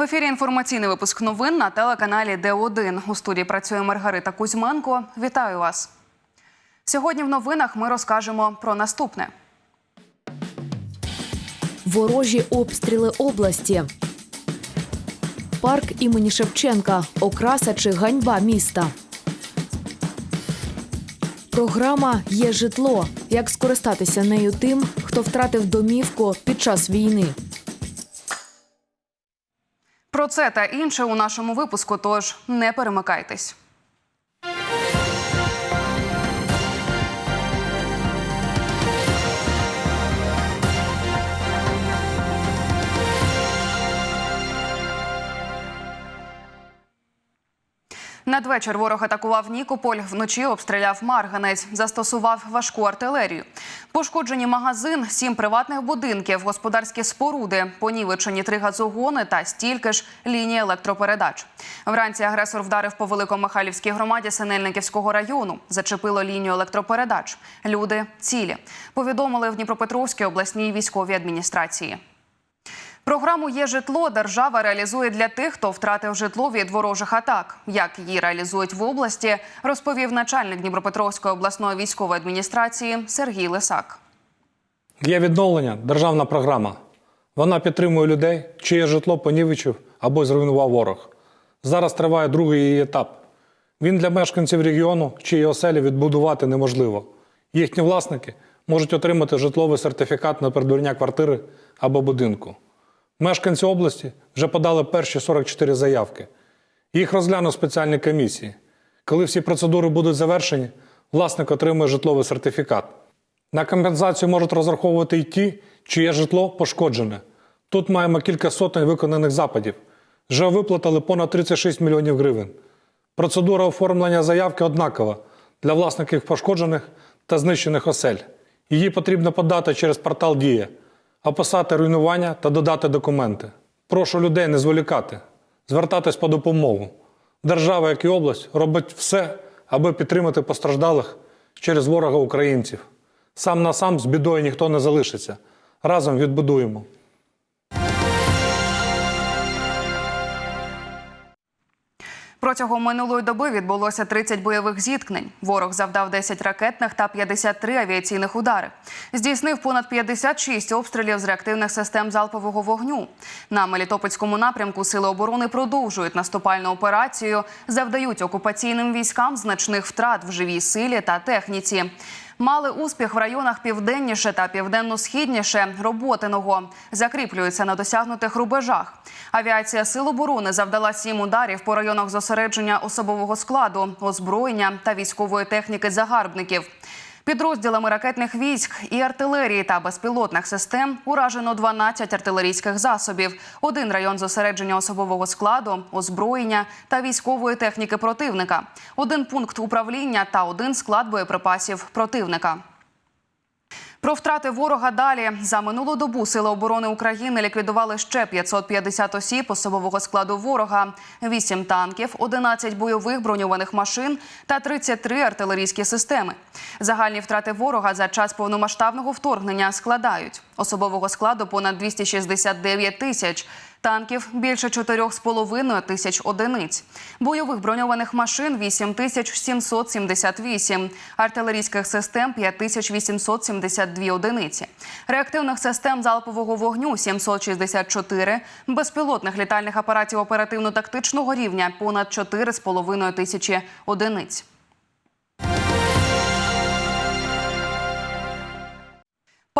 В ефірі інформаційний випуск новин на телеканалі Д1. У студії працює Маргарита Кузьменко. Вітаю вас. Сьогодні в новинах ми розкажемо про наступне. Ворожі обстріли області. Парк імені Шевченка. Окраса чи ганьба міста. Програма Є житло. Як скористатися нею тим, хто втратив домівку під час війни. Про це та інше у нашому випуску. Тож не перемикайтесь. Надвечір ворог атакував Нікополь, вночі обстріляв Марганець, застосував важку артилерію. Пошкоджені магазин, сім приватних будинків, господарські споруди, понівечені три газогони та стільки ж лінії електропередач. Вранці агресор вдарив по Великомихайлівській громаді Синельниківського району. Зачепило лінію електропередач. Люди цілі. Повідомили в Дніпропетровській обласній військовій адміністрації. Програму є житло держава реалізує для тих, хто втратив житло від ворожих атак. Як її реалізують в області, розповів начальник Дніпропетровської обласної військової адміністрації Сергій Лисак. Є відновлення державна програма. Вона підтримує людей, чиє житло понівечив або зруйнував ворог. Зараз триває другий її етап. Він для мешканців регіону, чиї оселі відбудувати неможливо. Їхні власники можуть отримати житловий сертифікат на придбання квартири або будинку. Мешканці області вже подали перші 44 заявки. Їх розглянуть спеціальні комісії. Коли всі процедури будуть завершені, власник отримує житловий сертифікат. На компенсацію можуть розраховувати й ті, чиє житло пошкоджене. Тут маємо кілька сотень виконаних запитів. Вже виплатили понад 36 мільйонів гривень. Процедура оформлення заявки однакова для власників пошкоджених та знищених осель. Її потрібно подати через портал Дія, описати руйнування та додати документи. Прошу людей не зволікати, звертатись по допомогу. Держава, як і область, робить все, аби підтримати постраждалих через ворога українців. Сам на сам з бідою ніхто не залишиться. Разом відбудуємо. Протягом минулої доби відбулося 30 бойових зіткнень. Ворог завдав 10 ракетних та 53 авіаційних удари. Здійснив понад 56 обстрілів з реактивних систем залпового вогню. На Мелітопольському напрямку сили оборони продовжують наступальну операцію, завдають окупаційним військам значних втрат в живій силі та техніці. Мали успіх в районах південніше та південно-східніше Роботиного. Закріплюються на досягнутих рубежах. Авіація Сил оборони завдала сім ударів по районах зосередження особового складу, озброєння та військової техніки загарбників. Підрозділами ракетних військ і артилерії та безпілотних систем уражено 12 артилерійських засобів, один район зосередження особового складу, озброєння та військової техніки противника, один пункт управління та один склад боєприпасів противника. Про втрати ворога далі за минулу добу сили оборони України ліквідували ще 550 осіб особового складу ворога, 8 танків, 11 бойових броньованих машин та 33 артилерійські системи. Загальні втрати ворога за час повномасштабного вторгнення складають особового складу понад 269 тисяч. Танків більше 4,5 тисяч одиниць, бойових броньованих машин 8 тисяч 778, артилерійських систем 5 тисяч 872 одиниці, реактивних систем залпового вогню 764, безпілотних літальних апаратів оперативно-тактичного рівня понад 4,5 тисячі одиниць.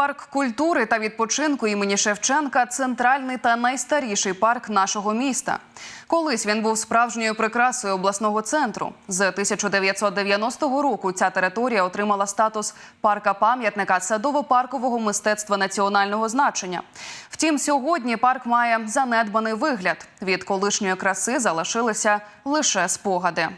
Парк культури та відпочинку імені Шевченка центральний та найстаріший парк нашого міста. Колись він був справжньою прикрасою обласного центру. З 1990 року ця територія отримала статус парка пам'ятника садово-паркового мистецтва національного значення. Втім, сьогодні парк має занедбаний вигляд. Від колишньої краси залишилися лише спогади.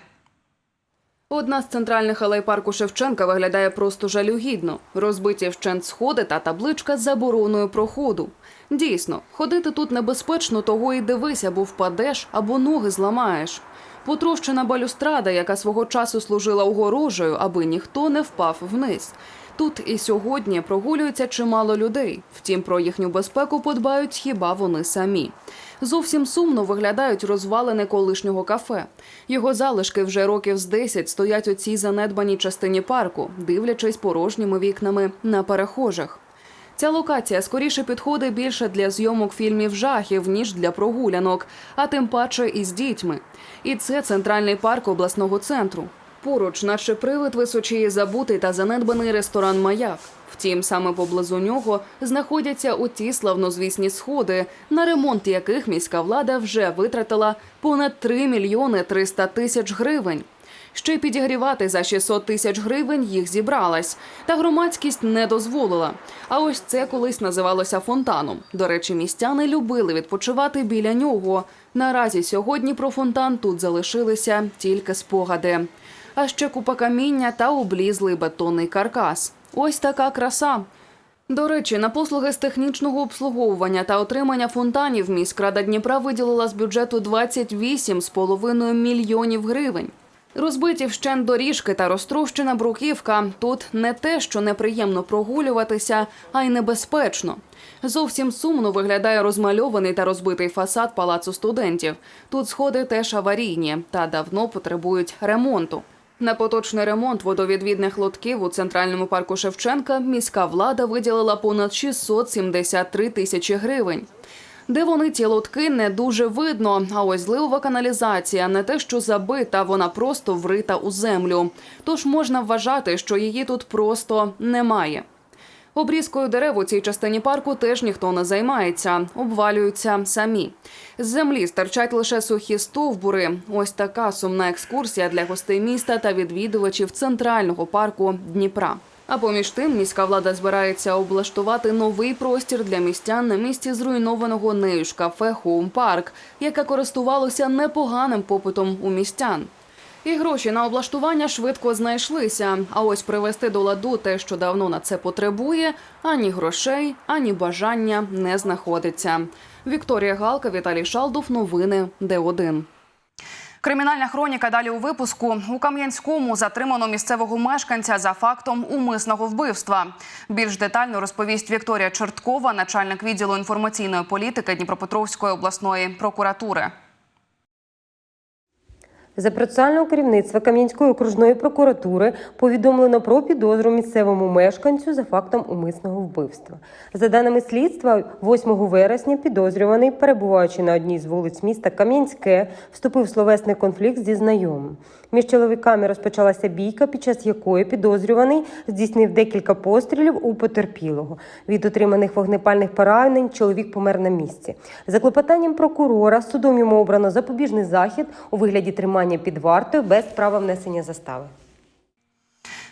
Одна з центральних алей парку Шевченка виглядає просто жалюгідно. Розбиті вщент сходи та табличка з забороною проходу. Дійсно, ходити тут небезпечно, того і дивися, бо впадеш або ноги зламаєш. Потрощена балюстрада, яка свого часу служила огорожею, аби ніхто не впав вниз. Тут і сьогодні прогулюється чимало людей. Втім, про їхню безпеку подбають хіба вони самі. Зовсім сумно виглядають розвалини колишнього кафе. Його залишки вже років з 10 стоять у цій занедбаній частині парку, дивлячись порожніми вікнами на перехожих. Ця локація скоріше підходить більше для зйомок фільмів жахів, ніж для прогулянок, а тим паче із дітьми. І це центральний парк обласного центру. Поруч, наче привид, височіє забутий та занедбаний ресторан Маяк. Втім, саме поблизу нього знаходяться оті славнозвісні сходи, на ремонт яких міська влада вже витратила понад 3 мільйони 300 тисяч гривень. Ще підігрівати за 600 тисяч гривень їх зібралась, та громадськість не дозволила. А ось це колись називалося фонтаном. До речі, містяни любили відпочивати біля нього. Наразі сьогодні про фонтан тут залишилися тільки спогади. А ще купа каміння та облізлий бетонний каркас. Ось така краса. До речі, на послуги з технічного обслуговування та отримання фонтанів міськрада Дніпра виділила з бюджету 28,5 мільйонів гривень. Розбиті вщент доріжки та розтрощена бруківка тут не те, що неприємно прогулюватися, а й небезпечно. Зовсім сумно виглядає розмальований та розбитий фасад палацу студентів. Тут сходи теж аварійні та давно потребують ремонту. На поточний ремонт водовідвідних лотків у центральному парку Шевченка міська влада виділила понад 673 тисячі гривень. Де вони ці лотки не дуже видно. А ось зливова каналізація не те, що забита, вона просто врита у землю. Тож можна вважати, що її тут просто немає. Обрізкою дерев у цій частині парку теж ніхто не займається, обвалюються самі. З землі стирчать лише сухі стовбури. Ось така сумна екскурсія для гостей міста та відвідувачів центрального парку Дніпра. А поміж тим міська влада збирається облаштувати новий простір для містян на місці зруйнованого нею ж кафе Хоум Парк, яке користувалося непоганим попитом у містян. І гроші на облаштування швидко знайшлися. А ось привести до ладу те, що давно на це потребує, ані грошей, ані бажання не знаходиться. Вікторія Галка, Віталій Шалдов. Новини Д1. Кримінальна хроніка далі у випуску у Кам'янському затримано місцевого мешканця за фактом умисного вбивства. Більш детально розповість Вікторія Чорткова, начальник відділу інформаційної політики Дніпропетровської обласної прокуратури. За процесуального керівництва Кам'янської окружної прокуратури повідомлено про підозру місцевому мешканцю за фактом умисного вбивства. За даними слідства, 8 вересня підозрюваний, перебуваючи на одній з вулиць міста Кам'янське, вступив в словесний конфлікт зі знайомим. Між чоловіками розпочалася бійка, під час якої підозрюваний здійснив декілька пострілів у потерпілого. Від отриманих вогнепальних поранень чоловік помер на місці. За клопотанням прокурора судом йому обрано запобіжний захід у вигляді тримання під вартою без права внесення застави.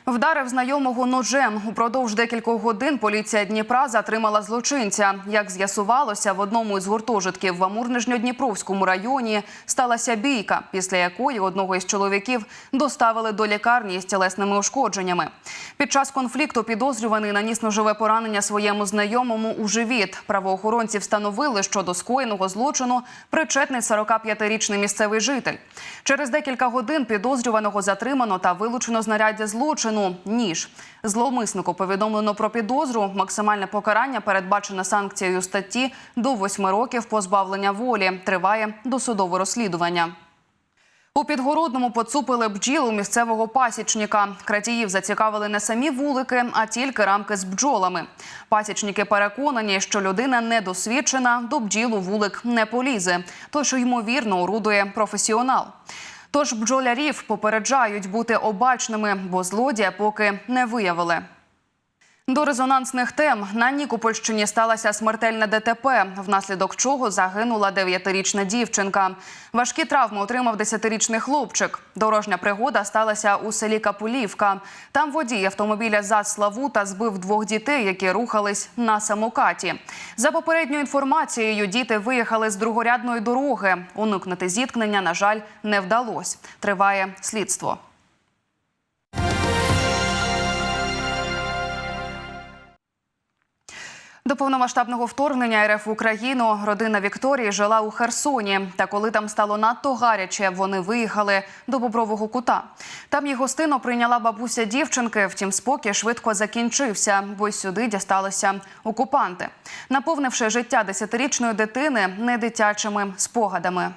Вдарив знайомого ножем. Упродовж декількох годин поліція Дніпра затримала злочинця. Як з'ясувалося, в одному із гуртожитків в Амурнижньодніпровському районі сталася бійка, після якої одного із чоловіків доставили до лікарні з тілесними ушкодженнями. Під час конфлікту підозрюваний наніс ножове поранення своєму знайомому у живіт. Правоохоронці встановили, що до скоєного злочину причетний 45-річний місцевий житель. Через декілька годин підозрюваного затримано та вилучено знаряддя злочину ніж. Зловмиснику повідомлено про підозру. Максимальне покарання передбачене санкцією статті до 8 років позбавлення волі. Триває досудове розслідування. У Підгородному поцупили бджіл у місцевого пасічника. Крадіїв зацікавили не самі вулики, а тільки рамки з бджолами. Пасічники переконані, що людина недосвідчена, до бджіл у вулик не полізе, тож ймовірно орудує професіонал. Тож бджолярів попереджають бути обачними, бо злодія поки не виявили. До резонансних тем на Нікопольщині сталася смертельна ДТП, внаслідок чого загинула 9-річна дівчинка. Важкі травми отримав 10-річний хлопчик. Дорожня пригода сталася у селі Капулівка. Там водій автомобіля ЗАЗ Славута збив двох дітей, які рухались на самокаті. За попередньою інформацією, діти виїхали з другорядної дороги. Уникнути зіткнення, на жаль, не вдалося. Триває слідство. До повномасштабного вторгнення РФ Україну родина Вікторії жила у Херсоні. Та коли там стало надто гаряче, вони виїхали до Бобрового кута. Там їх гостину прийняла бабуся дівчинки. Втім, спокій швидко закінчився, бо й сюди дісталися окупанти, наповнивши життя десятирічної дитини недитячими спогадами.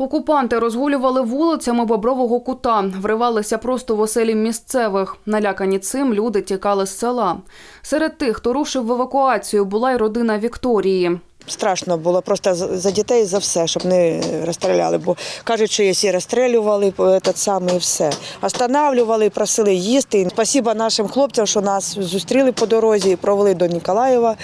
Окупанти розгулювали вулицями Бобрового кута, вривалися просто в оселі місцевих. Налякані цим люди тікали з села. Серед тих, хто рушив в евакуацію, була й родина Вікторії. Страшно було просто за дітей за все, щоб не розстріляли. Бо кажуть, що якщо розстрілювали, этот самий все. Останавлювали, просили їсти. Спасибо нашим хлопцям, що нас зустріли по дорозі і провели до Ніколаєва.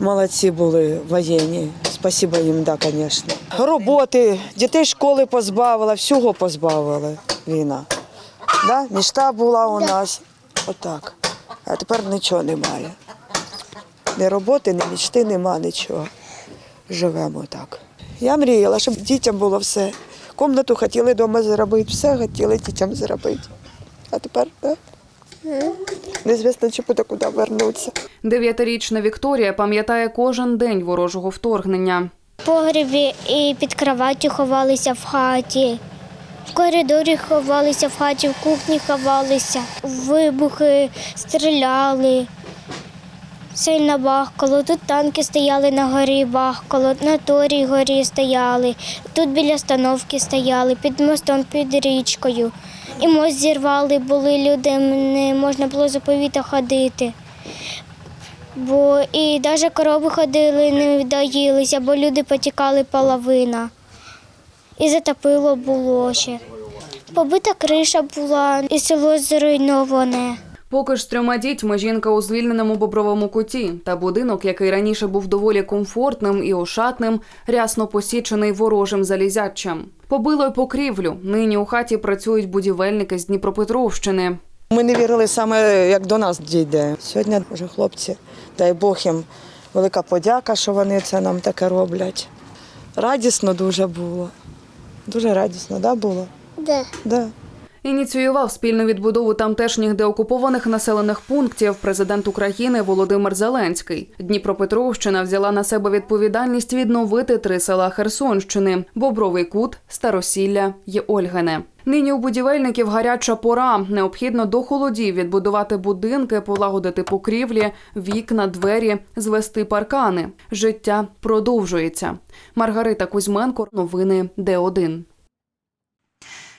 Молодці були воєнні. Спасибо їм, да, звісно. Роботи, дітей школи позбавила, всього позбавила війна. Да? Мічта була у нас. Отак. А тепер нічого немає. Ні роботи, ні мічти, нема нічого. Живемо так. Я мріяла, щоб дітям було все. Комнату хотіли вдома зробити, все хотіли дітям зробити. А тепер так? Незвісно, чи буде куди вернутися. Дев'ятирічна Вікторія пам'ятає кожен день ворожого вторгнення. В погребі і під кроваттю ховалися в хаті. В коридорі ховалися в хаті, в кухні ховалися. Вибухи стріляли. Сильно бахкало. Тут танки стояли на горі, бахкало, на торій горі стояли. Тут біля остановки стояли, під мостом, під річкою. І мост зірвали, були люди, не можна було за повіта ходити. Бо і навіть корови ходили, не доїлися, бо люди потікали половина. І затопило було ще. Побита криша була, і село зруйноване. Поки ж з трьома дітьми жінка у звільненому бобровому куті та будинок, який раніше був доволі комфортним і ошатним, рясно посічений ворожим залізячем. Побило й покрівлю. Нині у хаті працюють будівельники з Дніпропетровщини. Ми не вірили саме, як до нас дійде. Сьогодні вже хлопці, дай Бог їм велика подяка, що вони це нам таке роблять. Радісно дуже було. Дуже радісно, да, було? Де? Да. Ініціював спільну відбудову тамтешніх деокупованих населених пунктів президент України Володимир Зеленський. Дніпропетровщина взяла на себе відповідальність відновити три села Херсонщини: Бобровий Кут, Старосілля й Ольгине. Нині у будівельників гаряча пора. Необхідно до холодів відбудувати будинки, полагодити покрівлі, вікна, двері, звести паркани. Життя продовжується. Маргарита Кузьменко, новини Д1.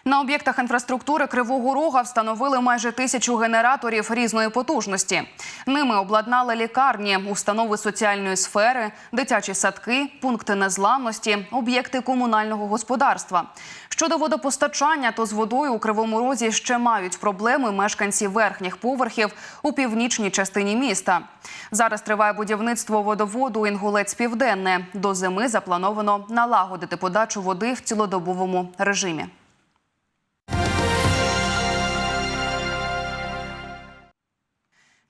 На об'єктах інфраструктури Кривого Рога встановили майже тисячу генераторів різної потужності. Ними обладнали лікарні, установи соціальної сфери, дитячі садки, пункти незламності, об'єкти комунального господарства. Щодо водопостачання, то з водою у Кривому Розі ще мають проблеми мешканці верхніх поверхів у північній частині міста. Зараз триває будівництво водоводу Інгулець Південне. До зими заплановано налагодити подачу води в цілодобовому режимі.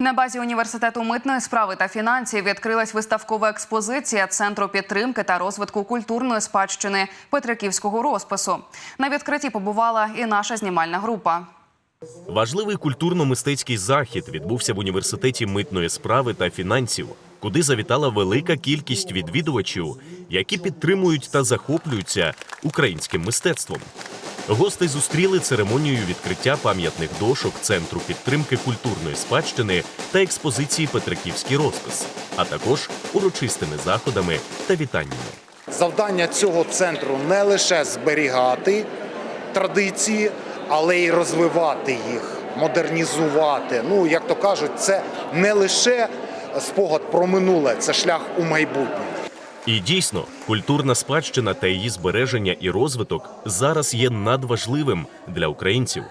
На базі університету митної справи та фінансів відкрилась виставкова експозиція Центру підтримки та розвитку культурної спадщини Петриківського розпису. На відкритті побувала і наша знімальна група. Важливий культурно-мистецький захід відбувся в університеті митної справи та фінансів, куди завітала велика кількість відвідувачів, які підтримують та захоплюються українським мистецтвом. Гости зустріли церемонію відкриття пам'ятних дошок Центру підтримки культурної спадщини та експозиції Петриківський розпис, а також урочистими заходами та вітаннями. Завдання цього центру не лише зберігати традиції, але й розвивати їх, модернізувати. Ну, як то кажуть, це не лише спогад про минуле, це шлях у майбутнє. І дійсно, культурна спадщина та її збереження і розвиток зараз є надважливим для українців,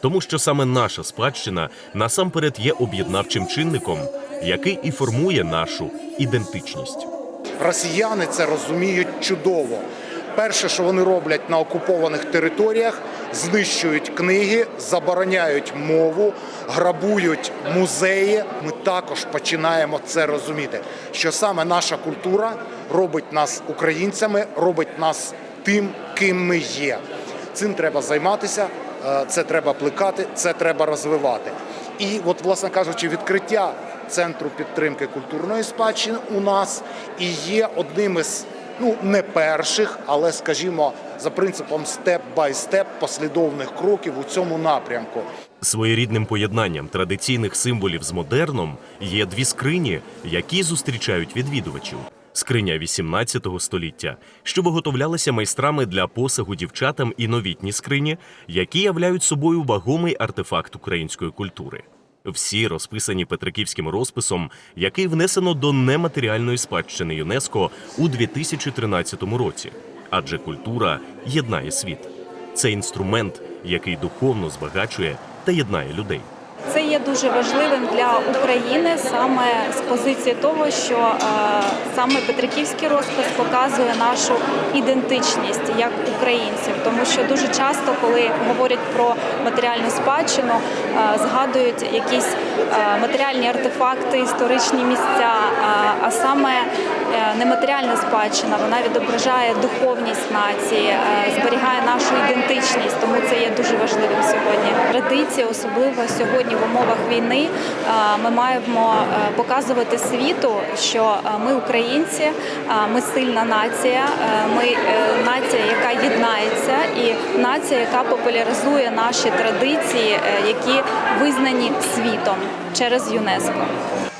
тому що саме наша спадщина насамперед є об'єднавчим чинником, який і формує нашу ідентичність. Росіяни це розуміють чудово. Перше, що вони роблять на окупованих територіях, знищують книги, забороняють мову, грабують музеї. Ми також починаємо це розуміти, що саме наша культура робить нас українцями, робить нас тим, ким ми є. Цим треба займатися, е, це треба плекати, це треба розвивати. І, от, власне кажучи, відкриття центру підтримки культурної спадщини у нас і є одним із ну не перших, але скажімо, за принципом степ-бай-степ послідовних кроків у цьому напрямку. Своєрідним поєднанням традиційних символів з модерном є дві скрині, які зустрічають відвідувачів. Скриня 18 століття, що виготовлялася майстрами для посагу дівчатам і новітні скрині, які являють собою вагомий артефакт української культури. Всі розписані Петриківським розписом, який внесено до нематеріальної спадщини ЮНЕСКО у 2013 році. Адже культура єднає світ. Це інструмент, який духовно збагачує та єднає людей. Це є дуже важливим для України саме з позиції того, що е, саме Петриківський розпис показує нашу ідентичність як українців, тому що дуже часто, коли говорять про матеріальну спадщину, е, згадують якісь е, матеріальні артефакти, історичні місця. А саме нематеріальна спадщина вона відображає духовність нації, е, зберігає нашу ідентичність, тому це є дуже важливим сьогодні. Традиції, особливо сьогодні в умовах війни, е, ми маємо е, показувати світу, що е, ми українці, е, ми сильна нація, е, ми е, нація, яка єднається, і нація, яка популяризує наші традиції, е, які визнані світом через ЮНЕСКО.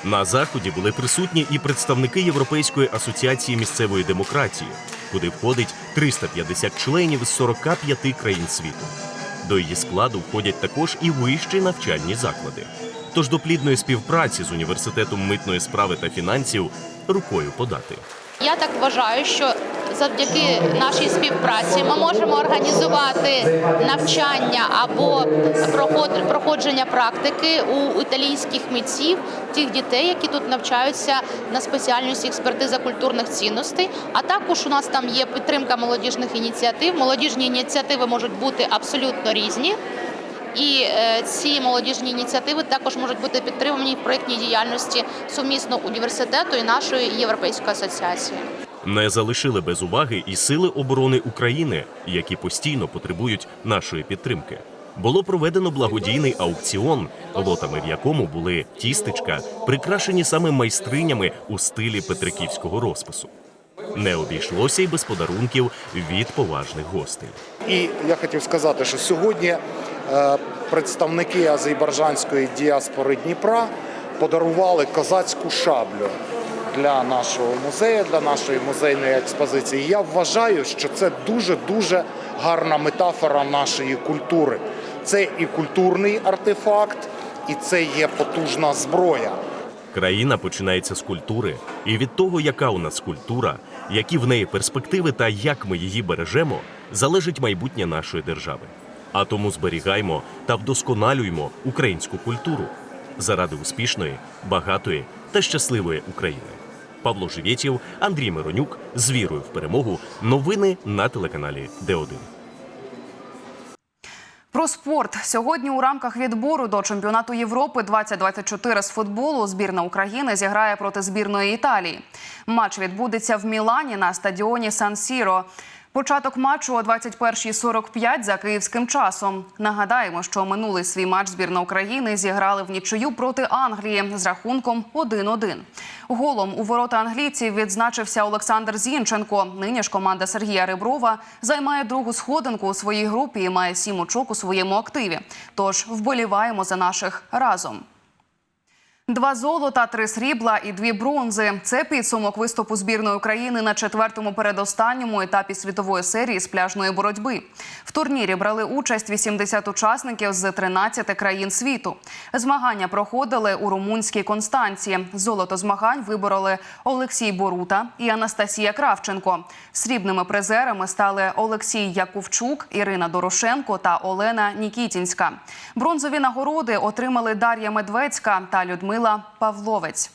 На заході були присутні і представники Європейської асоціації місцевої демократії, куди входить 350 членів з 45 країн світу. До її складу входять також і вищі навчальні заклади. Тож до плідної співпраці з університетом митної справи та фінансів рукою подати. Я так вважаю, що завдяки нашій співпраці ми можемо організувати навчання або проход- проходження практики у італійських митців, тих дітей, які тут навчаються на спеціальності експертиза культурних цінностей. А також у нас там є підтримка молодіжних ініціатив. Молодіжні ініціативи можуть бути абсолютно різні. І е, ці молодіжні ініціативи також можуть бути підтримані в проєктній діяльності сумісно університету і нашої європейської асоціації. Не залишили без уваги і сили оборони України, які постійно потребують нашої підтримки. Було проведено благодійний аукціон, лотами в якому були тістечка, прикрашені саме майстринями у стилі петриківського розпису. Не обійшлося й без подарунків від поважних гостей. І я хотів сказати, що сьогодні е, представники азербайджанської діаспори Дніпра подарували козацьку шаблю для нашого музею, для нашої музейної експозиції. Я вважаю, що це дуже дуже гарна метафора нашої культури. Це і культурний артефакт, і це є потужна зброя. Країна починається з культури, і від того, яка у нас культура, які в неї перспективи та як ми її бережемо, залежить майбутнє нашої держави. А тому зберігаймо та вдосконалюймо українську культуру заради успішної, багатої та щасливої України. Павло Живєтєв, Андрій Миронюк з вірою в перемогу. Новини на телеканалі Д1. Про спорт сьогодні у рамках відбору до чемпіонату Європи 2024 з футболу збірна України зіграє проти збірної Італії. Матч відбудеться в Мілані на стадіоні Сан Сіро. Початок матчу о 21.45 за київським часом. Нагадаємо, що минулий свій матч збірна України зіграли в нічию проти Англії з рахунком 1-1. Голом у ворота англійців відзначився Олександр Зінченко. Нині ж команда Сергія Реброва займає другу сходинку у своїй групі і має сім очок у своєму активі. Тож вболіваємо за наших разом. Два золота, три срібла і дві бронзи. Це підсумок виступу збірної України на четвертому передостанньому етапі світової серії з пляжної боротьби. В турнірі брали участь 80 учасників з 13 країн світу. Змагання проходили у румунській Констанції. Золото змагань вибороли Олексій Борута і Анастасія Кравченко. Срібними призерами стали Олексій Яковчук, Ірина Дорошенко та Олена Нікітінська. Бронзові нагороди отримали Дар'я Медведська та Людмила Павловець.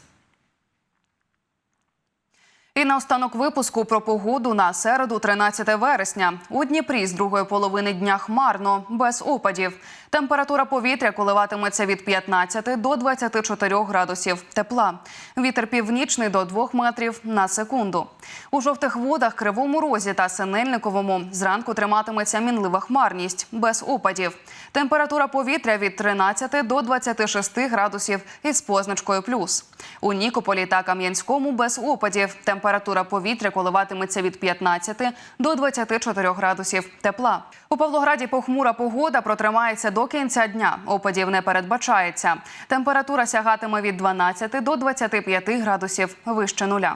І наостанок випуску про погоду на середу, 13 вересня. У Дніпрі з другої половини дня хмарно, без опадів. Температура повітря коливатиметься від 15 до 24 градусів тепла. Вітер північний до 2 метрів на секунду. У жовтих водах, Кривому Розі та Синельниковому зранку триматиметься мінлива хмарність, без опадів. Температура повітря від 13 до 26 градусів із позначкою плюс. У Нікополі та Кам'янському без опадів. Температура повітря коливатиметься від 15 до 24 градусів тепла. У Павлограді похмура погода протримається до кінця дня. Опадів не передбачається. Температура сягатиме від 12 до 25 градусів вище нуля.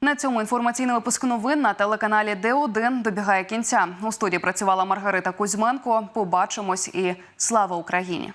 На цьому інформаційний випуск новин на телеканалі Д1 добігає кінця. У студії працювала Маргарита Кузьменко. Побачимось і слава Україні!